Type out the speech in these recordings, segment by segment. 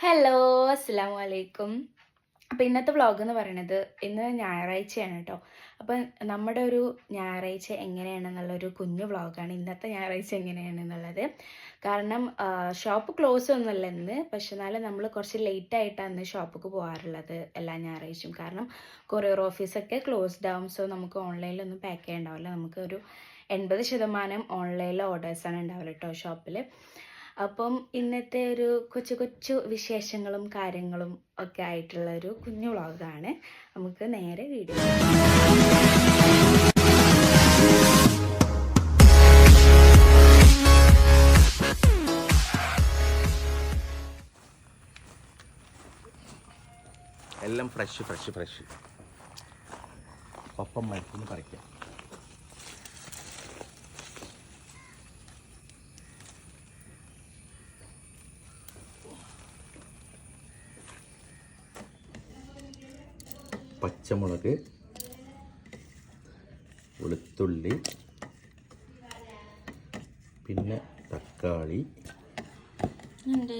Hello അസ്സാം വലൈക്കും അപ്പോൾ ഇന്നത്തെ വ്ളോഗ് എന്ന് പറയുന്നത് ഇന്ന് ഞായറാഴ്ചയാണ് കേട്ടോ അപ്പം നമ്മുടെ ഒരു ഞായറാഴ്ച എങ്ങനെയാണെന്നുള്ളൊരു കുഞ്ഞു വ്ളോഗാണ് ഇന്നത്തെ ഞായറാഴ്ച എങ്ങനെയാണെന്നുള്ളത്. കാരണം ഷോപ്പ് ക്ലോസ് ഒന്നുമല്ല ഇന്ന്. പക്ഷെ എന്നാലും നമ്മൾ കുറച്ച് ലേറ്റ് ആയിട്ടാണ് ഷോപ്പിക്ക് പോകാറുള്ളത് എല്ലാ ഞായറാഴ്ചയും. കാരണം കൊറിയർ ഓഫീസൊക്കെ ക്ലോസ്ഡ് ആവും. സോ നമുക്ക് ഓൺലൈനിലൊന്നും പാക്ക് ചെയ്യണ്ടാവില്ല. നമുക്ക് ഒരു എൺപത് ശതമാനം ഓൺലൈനിലെ ഓർഡേഴ്സാണ് ഉണ്ടാവില്ല കേട്ടോ ഷോപ്പിൽ അപ്പം ഇന്നത്തെ ഒരു കൊച്ചു കൊച്ചു വിശേഷങ്ങളും കാര്യങ്ങളും ഒക്കെ ആയിട്ടുള്ള ഒരു കുഞ്ഞു വ്ളോഗാണ്. നമുക്ക് നേരെ വീഡിയോ എല്ലാം ഫ്രഷ് ഫ്രഷ് ഫ്രഷ് ഒപ്പം മരത്തിന് പറിക്കാം പച്ചമുളക് വെളുത്തുള്ളി പിന്നെ തക്കാളി. ഇത്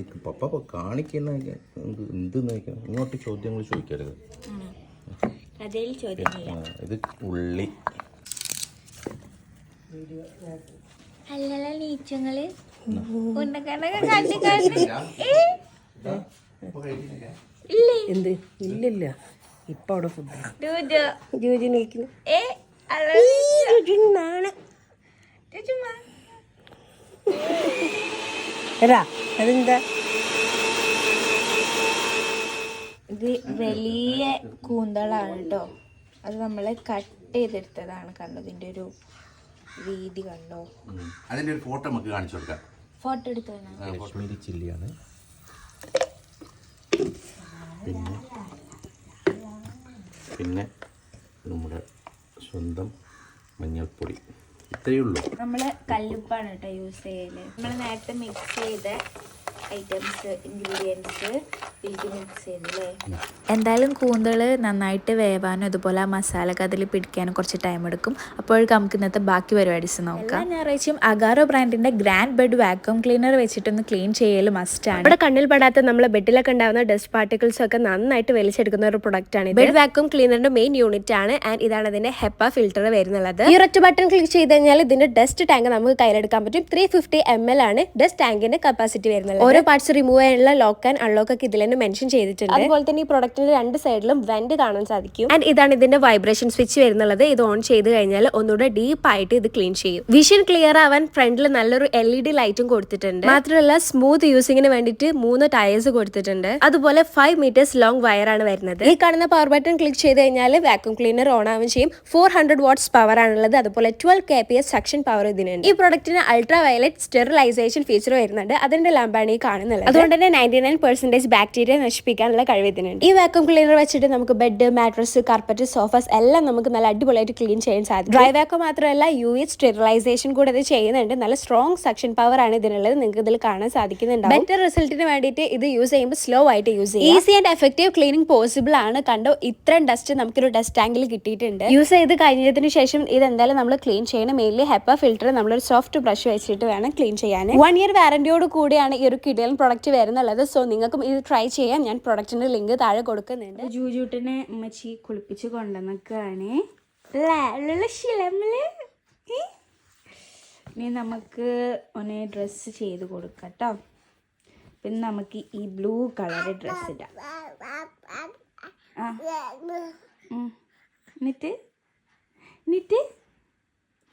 ഇത് പപ്പ കാണിക്കുന്ന എന്ത് നോക്കണം ഇങ്ങോട്ട് ചോദ്യങ്ങൾ ചോദിക്കരുത്. ഇത് ഉള്ളി. അല്ലല്ല നീച്ചങ്ങൾ ഉണ്ടക്കണ്ണൊക്കെ കണ്ട് കണ്ട്. എന്ത്? ഇല്ലില്ല. ഇപ്പൊ അവിടെ ഫുഡ് ജൂജു. ജൂജി നിൽക്കുന്നു ഏ അല്ല. ജൂജി നാണ എടാ അതെന്താ? ഇത് വലിയ കൂന്തളാണ് കേട്ടോ അത് നമ്മൾ കട്ട് ചെയ്തെടുത്തതാണ്. കണ്ടോ? ഇതിന്റെ ഒരു രീതി കണ്ടോ? അതിന്റെ ഒരു ഫോട്ടോ നമുക്ക് കാണിച്ചു കൊടുക്കാം. ഫോട്ടോ എടുത്തു കാശ്മീരി ചില്ലിയാണ്. പിന്നെ പിന്നെ നമ്മുടെ സ്വന്തം മഞ്ഞൾപ്പൊടി. ഇത്രയേ ഉള്ളൂ. നമ്മൾ കല്ലുപ്പാണ് കേട്ടോ യൂസ് ചെയ്യൽ. നമ്മൾ നേരത്തെ മിക്സ് ചെയ്ത ഐറ്റംസ് ഇൻഗ്രീഡിയൻസ് ഇതിലേക്ക് മിക്സ് ചെയ്തല്ലേ എന്തായാലും കൂന്തൾ നന്നായിട്ട് വേവാനും അതുപോലെ ആ മസാല അതിൽ പിടിക്കാനും കുറച്ച് ടൈം എടുക്കും. അപ്പോഴേക്കും നമുക്ക് ഇന്നത്തെ ബാക്കി പരിപാടീസ് നോക്കാം. എല്ലാ ഞായറാഴ്ചയും അഗാറോ ബ്രാൻഡിന്റെ ഗ്രാൻഡ് ബെഡ് വാക്വം ക്ലീനർ വെച്ചിട്ടൊന്ന് ക്ലീൻ ചെയ്യൽ മസ്റ്റാണ് നമ്മുടെ കണ്ണിൽ പെടാത്ത നമ്മളെ ബെഡിലൊക്കെ ഉണ്ടാകുന്ന ഡസ്റ്റ് പാർട്ടിക്കിൾസ് ഒക്കെ നന്നായിട്ട് വലിച്ചെടുക്കുന്ന ഒരു പ്രൊഡക്റ്റ് ആണ് ബെഡ് വാക്വം ക്ലീനറിന്റെ മെയിൻ യൂണിറ്റ് ആണ്. ആൻഡ് ഇതാണ് ഇതിന്റെ ഹെപ്പ ഫിൽറ്റർ വരുന്നത് ഈ ഒറ്റ ബട്ടൺ ക്ലിക്ക് ചെയ്ത് കഴിഞ്ഞാൽ ഇതിന്റെ ഡസ്റ്റ് ടാങ്ക് നമുക്ക് കയ്യിലെടുക്കാൻ പറ്റും. ത്രീ ഫിഫ്റ്റി എം എൽ ആണ് ഡസ്റ്റ് ടാങ്കിന്റെ കപ്പാസിറ്റി വരുന്നത് ഓരോ പാർട്സ് റിമൂവ് ചെയ്യാനുള്ള ലോക്ക് ആൻഡ് അൺലോക്ക് ഒക്കെ ഇതിൽ തന്നെ മെൻഷൻ ചെയ്തിട്ടുണ്ട്. അതുപോലെ തന്നെ ഈ പ്രൊഡക്റ്റിന്റെ രണ്ട് സൈഡിലും വെന്റ് കാണാൻ സാധിക്കും. ആൻഡ് ഇതാണ് ഇതിന്റെ വൈബ്രേഷൻ സ്വിച്ച് വരുന്നത് ഇത് ഓൺ ചെയ്ത് കഴിഞ്ഞാൽ ഒന്നുകൂടെ ഡീപ്പ് ആയിട്ട് ഇത് ക്ലീൻ ചെയ്യും. വിഷൻ ക്ലിയർ ആവാൻ ഫ്രണ്ടിൽ നല്ലൊരു എൽ ഇ ഡി ലൈറ്റും കൊടുത്തിട്ടുണ്ട്. മാത്രമല്ല സ്മൂത്ത് യൂസിങ്ങിന് വേണ്ടിട്ട് മൂന്ന് ടയേഴ്സ് കൊടുത്തിട്ടുണ്ട്. അതുപോലെ ഫൈവ് മീറ്റേഴ്സ് ലോങ് വയർ ആണ് വരുന്നത്. ഈ കാണുന്ന പവർ ബട്ടൺ ക്ലിക്ക് ചെയ്ത് കഴിഞ്ഞാൽ വാക്യൂം ക്ലീനർ ഓൺ ആവുകയും ചെയ്യും. ഫോർ ഹൺഡ്രഡ് വാട്ട്സ് പവർ ആണുള്ളത്. അതുപോലെ twelve K P S suction power ഇതിനുണ്ട്. ഈ പ്രൊഡക്റ്റിന് അൾട്രാ വയലറ്റ് സ്റ്റെറിലൈസേഷൻ ഫീച്ചർ വരുന്നുണ്ട്. അതിന്റെ ലാമ്പാണ് ഈ കാണുന്നത് അതുകൊണ്ട് തന്നെ നയന്റി നയൻ പെർസെന്റേജ് ബാക്ടീരിയ നശിപ്പിക്കാനുള്ള കഴിവത്തിനുണ്ട് ഈ വാക്യൂം ക്ലീനർ വെച്ചിട്ട് നമുക്ക് ബെഡ് മാട്രസ് കാർപ്പറ്റ് സോഫസ് എല്ലാം നമുക്ക് നല്ല അടിപൊളിയായിട്ട് ക്ലീൻ ചെയ്യാൻ സാധിക്കും. ഡ്രൈ വാക്യൂം മാത്രമല്ല യു എച്ച് സ്റ്റെറിലൈസേഷൻ കൂടെ ഇത് ചെയ്യുന്നുണ്ട്. നല്ല സ്ട്രോങ് സക്ഷൻ പവർ ആണ് ഇതിനുള്ളത്. നിങ്ങൾക്ക് ഇതിൽ കാണാൻ സാധിക്കുന്നുണ്ട് ബെറ്റർ റിസൾട്ടിന് വേണ്ടിയിട്ട് ഇത് യൂസ് ചെയ്യുമ്പോൾ സ്ലോ ആയിട്ട് യൂസ് ചെയ്യും easy and effective cleaning possible ആണ്. കണ്ടോ ഇത്രയും ഡസ്റ്റ് നമുക്കൊരു ഡസ്റ്റ് ടാങ്കിൽ കിട്ടിയിട്ടുണ്ട്. യൂസ് ചെയ്ത് കഴിഞ്ഞതിന് ശേഷം ഇത് എന്തായാലും നമ്മൾ ക്ലീൻ ചെയ്യണം. മെയിൻലി ഹെപ്പ ഫിൽറ്റർ നമ്മളൊരു സോഫ്റ്റ് ബ്രഷ് വെച്ചിട്ട് വേണം ക്ലീൻ ചെയ്യാൻ. വൺ ഇയർ വാറന്റിയോട് കൂടിയാണ് ഈ ഒരു കിഡിയൻ പ്രൊഡക്റ്റ് വരുന്നുള്ളത്. സോ നിങ്ങൾക്കും ഇത് ട്രൈ ചെയ്യാം. ഞാൻ പ്രൊഡക്റ്റിന്റെ ലിങ്ക് താഴെ കൊടുക്കുന്നുണ്ട്. ജൂജൂട്ടിനെ ഉമ്മച്ചി കുളിപ്പിച്ച് കൊണ്ടുവന്നൊക്കെയാണ് ശിലമിൽ ഇനി നമുക്ക് ഒന്ന് ഡ്രസ്സ് ചെയ്ത് കൊടുക്കാം കേട്ടോ പിന്നെ നമുക്ക് ഈ ബ്ലൂ കളർ ഡ്രസ്സ് ഇടാം. എന്നിട്ട്? എന്നിട്ട്?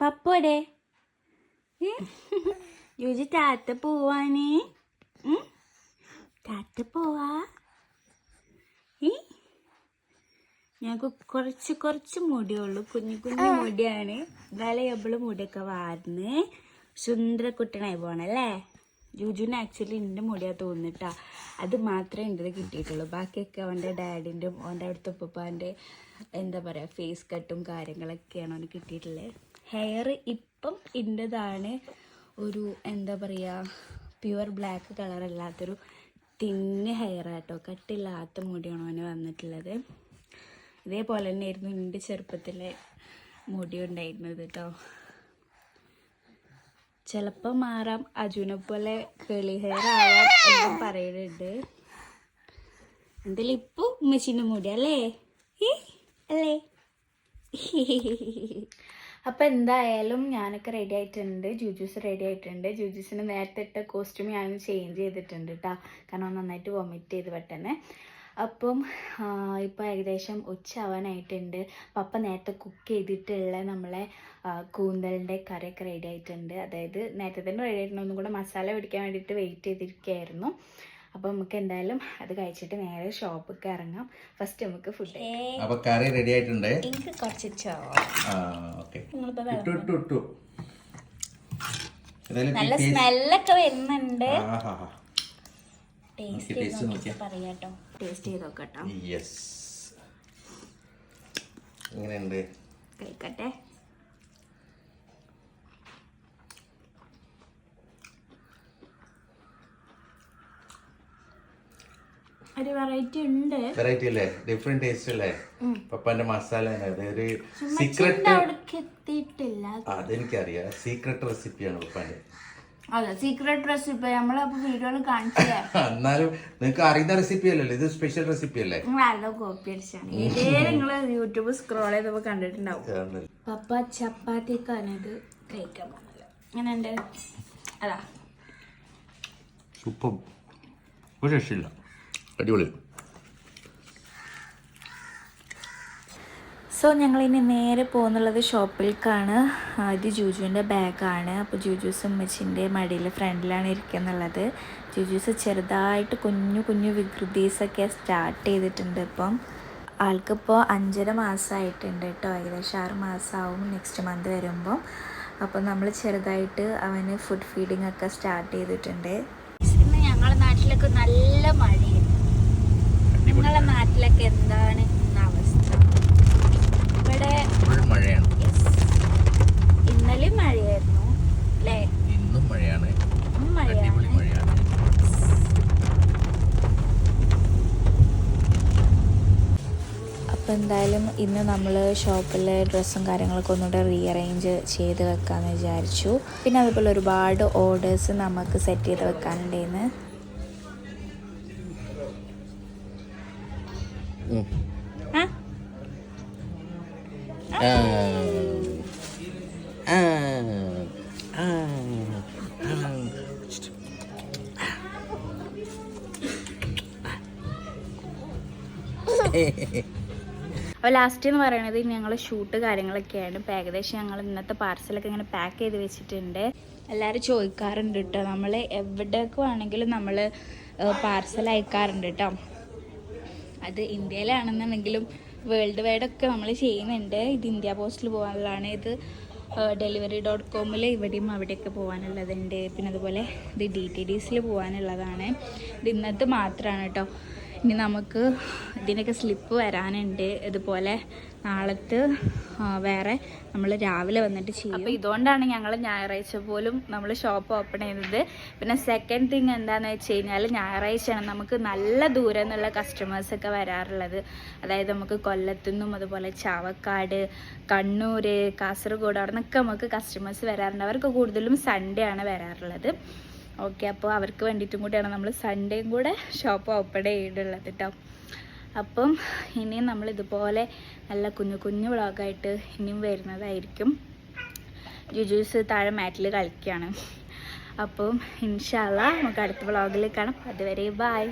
പപ്പോടെ യൂജി താത്ത പോവാനേ? ടാറ്റ പോവാ ഈ? ഞങ്ങൾക്ക് കുറച്ച് കുറച്ച് മുടിയുള്ളൂ. കുഞ്ഞു കുഞ്ഞു മുടിയാണ്. വിലയബിൾ മുടിയൊക്കെ വാർന്ന് സുന്ദരക്കുട്ടനായി പോണല്ലേ ജുജുവിന് ആക്ച്വലി എന്റെ മുടിയാ തോന്നിട്ടാ. അത് മാത്രമേ എന്റെ കിട്ടിയിട്ടുള്ളൂ. ബാക്കിയൊക്കെ അവന്റെ ഡാഡിന്റെ അവന്റെ അവിടുത്തെ ഉപ്പപ്പാന്റെ എന്താ പറയുക ഫേസ് കട്ടും കാര്യങ്ങളൊക്കെയാണ് അവന് കിട്ടിയിട്ടുള്ളത് ഹെയർ ഇപ്പം എന്റെതാണ് ഒരു എന്താ പറയുക പ്യുവർ ബ്ലാക്ക് കളർ അല്ലാത്തൊരു തിന്ന് ഹെയർ ആട്ടോ. കട്ടില്ലാത്ത മുടിയാണ് അവന് വന്നിട്ടുള്ളത്. ഇതേപോലെ തന്നെയായിരുന്നു എന്റെ ചെറുപ്പത്തിലെ മുടി ഉണ്ടായിരുന്നത് കേട്ടോ. ചിലപ്പോൾ മാറാം. അജുനെ പോലെ കേളി ഹെയർ ആവാം എന്നും പറയുന്നുണ്ട് എന്തായാലും ഇപ്പോൾ ഉമ്മച്ചിന്റെ മുടി അല്ലേ? അല്ലേ? അപ്പം എന്തായാലും ഞാനൊക്കെ റെഡി ആയിട്ടുണ്ട്. ജൂജൂസ് റെഡി ആയിട്ടുണ്ട്. ജൂജൂസിന് നേരത്തെ ഇട്ട കോസ്റ്റ്യൂം ഞാൻ ചേഞ്ച് ചെയ്തിട്ടുണ്ട് കേട്ടോ കാരണം നന്നായിട്ട് വൊമിറ്റ് ചെയ്ത് പെട്ടെന്ന്. അപ്പം ഇപ്പോൾ ഏകദേശം ഉച്ചയാവാനായിട്ടുണ്ട് പപ്പ നേരത്തെ കുക്ക് ചെയ്തിട്ടുള്ള നമ്മളെ കൂന്തലിന്റെ കറിയൊക്കെ റെഡി ആയിട്ടുണ്ട്. അതായത് നേരത്തെ തന്നെ റെഡി ആയിട്ടുണ്ട് ഒന്നും കൂടെ മസാല പിടിക്കാൻ വേണ്ടിയിട്ട് വെയിറ്റ് ചെയ്തിരിക്കുകയായിരുന്നു അപ്പോൾ നമുക്ക് എന്തായാലും അത് കഴിച്ചിട്ട് നേരെ ഷോപ്പിലേക്ക് ഇറങ്ങാം. ഫസ്റ്റ് നമുക്ക് ഫുഡ് അപ്പൊ കറി റെഡി ആയിട്ടുണ്ട്. എനിക്ക് കുറച്ച് നല്ല സ്മെല്ലൊക്കെ വരുന്നുണ്ട്. ആഹാ. ടേസ്റ്റ് പറയാട്ടോ. ടേസ്റ്റ് ചെയ്ത് നോക്കട്ടോ യെസ് എങ്ങനെയുണ്ട്? കഴിക്കട്ടെ. ഒരു വെറൈറ്റി ഉണ്ട്. വെറൈറ്റി അല്ലേ? ഡിഫറെന്റ് ടേസ്റ്റ് അല്ലേ? പപ്പാന്റെ മസാല സീക്രട്ട് എത്തിയിട്ടില്ല. അതെനിക്കറിയാം. സീക്രട്ട് റെസിപ്പിയാണ് പപ്പാന്റെ. അതെ സീക്രട്ട് റെസിപ്പി നമ്മളപ്പോ വീഡിയോയിൽ കാണിച്ചില്ലേ? എന്നാലും നിങ്ങൾക്ക് അറിയുന്ന റെസിപ്പി അല്ലല്ലോ. ഇത് സ്പെഷ്യൽ റെസിപ്പി അല്ലേ? നല്ല കോപ്പി അടിച്ചാണ് ഇതേ നിങ്ങൾ യൂട്യൂബ് സ്ക്രോൾ ചെയ്തപ്പോൾ കണ്ടിട്ടുണ്ടാവും. പപ്പ ചപ്പാത്തിക്കാണ് ഇത് കഴിക്കാൻ പോകുന്നത്. അതാ. സൂപ്പർ. ഒരു രക്ഷയില്ല. അടിപൊളി. സോ ഞങ്ങൾ ഇനി നേരെ പോകുന്നുള്ളത് ഷോപ്പിലേക്കാണ് ഇത് ജൂജുവിന്റെ ബാഗാണ്. അപ്പോൾ ജൂജൂസ് ഉമ്മച്ചിന്റെ മടിയിൽ ഫ്രണ്ടിലാണ് ഇരിക്കുന്നുള്ളത്. ജൂജൂസ് ചെറുതായിട്ട് കുഞ്ഞു കുഞ്ഞു വികൃതീസൊക്കെ സ്റ്റാർട്ട് ചെയ്തിട്ടുണ്ട് ഇപ്പം. ആൾക്കിപ്പോൾ അഞ്ചര മാസമായിട്ടുണ്ട് കേട്ടോ. ഏകദേശം ആറ് മാസമാവും നെക്സ്റ്റ് മന്ത് വരുമ്പം. അപ്പം നമ്മൾ ചെറുതായിട്ട് അവന് ഫുഡ് ഫീഡിങ് ഒക്കെ സ്റ്റാർട്ട് ചെയ്തിട്ടുണ്ട്. ഞങ്ങളുടെ നാട്ടിലൊക്കെ നല്ല മഴയാണ് നിങ്ങളുടെ നാട്ടിലൊക്കെ എന്താണ് അവസ്ഥ? ഇവിടെ മഴയാണ്. ഇന്നലെ മഴയായിരുന്നു അല്ലേ? ഇന്നും മഴയാണ്. മഴയാണ്. മഴയാണ്. അപ്പോൾ എന്തായാലും ഇന്ന് നമ്മൾ ഷോപ്പിലെ ഡ്രസ്സും കാര്യങ്ങളൊക്കെ ഒന്നുകൂടെ റീഅറേഞ്ച് ചെയ്ത് വെക്കാമെന്ന് വിചാരിച്ചു. പിന്നെ അതുപോലെ ഒരുപാട് ഓർഡേഴ്സ് നമുക്ക് സെറ്റ് ചെയ്ത് വെക്കാനുണ്ടായിരുന്നു അപ്പോൾ ലാസ്റ്റ് എന്ന് പറയുന്നത് ഞങ്ങൾ ഷൂട്ട് കാര്യങ്ങളൊക്കെയാണ്. ഇപ്പോൾ ഏകദേശം ഞങ്ങൾ ഇന്നത്തെ പാർസലൊക്കെ ഇങ്ങനെ പാക്ക് ചെയ്ത് വെച്ചിട്ടുണ്ട്. എല്ലാവരും ചോദിക്കാറുണ്ട് കേട്ടോ നമ്മൾ എവിടേക്ക് വേണമെങ്കിലും നമ്മൾ പാർസൽ അയക്കാറുണ്ട് കേട്ടോ അത് ഇന്ത്യയിലാണെന്നുണ്ടെങ്കിലും വേൾഡ് വൈഡ് ഒക്കെ നമ്മൾ ചെയ്യുന്നുണ്ട്. ഇത് ഇന്ത്യ പോസ്റ്റിൽ പോകാനുള്ളതാണ്. ഇത് ഡെലിവറി ഡോട്ട് കോമിൽ ഇവിടെയും അവിടെയൊക്കെ പോകാനുള്ളതുണ്ട്. പിന്നെ അതുപോലെ ഇത് ഡി ടി ഡിസിൽ പോകാനുള്ളതാണ്. ഇത് ഇന്നത്തെ മാത്രമാണ് കേട്ടോ ഇനി നമുക്ക് ഇതിനൊക്കെ സ്ലിപ്പ് വരാനുണ്ട്. ഇതുപോലെ നാളത്തെ വേറെ നമ്മൾ രാവിലെ വന്നിട്ട് ചെയ്യും. അപ്പോൾ ഇതുകൊണ്ടാണ് ഞങ്ങൾ ഞായറാഴ്ച പോലും നമ്മൾ ഷോപ്പ് ഓപ്പൺ ചെയ്തത് പിന്നെ സെക്കൻഡ് തിങ് എന്താണെന്ന് വെച്ച് കഴിഞ്ഞാൽ ഞായറാഴ്ചയാണ് നമുക്ക് നല്ല ദൂരം നിന്നുള്ള കസ്റ്റമേഴ്സൊക്കെ വരാറുള്ളത്. അതായത് നമുക്ക് കൊല്ലത്തുനിന്നും അതുപോലെ ചാവക്കാട് കണ്ണൂർ കാസർഗോഡ് അവിടെ നിന്നൊക്കെ നമുക്ക് കസ്റ്റമേഴ്സ് വരാറുണ്ട്. അവർക്ക് കൂടുതലും സൺഡേ ആണ് വരാറുള്ളത്. ഓക്കെ അപ്പോൾ അവർക്ക് വേണ്ടിയിട്ടും കൂടിയാണ് നമ്മൾ സൺഡേയും കൂടെ ഷോപ്പ് ഓപ്പൺ ചെയ്തിട്ടുള്ളത് കേട്ടോ അപ്പം ഇനിയും നമ്മൾ ഇതുപോലെ നല്ല കുഞ്ഞു കുഞ്ഞു വ്ളോഗായിട്ട് ഇനിയും വരുന്നതായിരിക്കും. ജുജൂസ് താഴെ മാറ്റിൽ കളിക്കുകയാണ് അപ്പം ഇൻഷാല്ല നമുക്ക് അടുത്ത വ്ളോഗിൽ കാണാം അതുവരെ ബായ്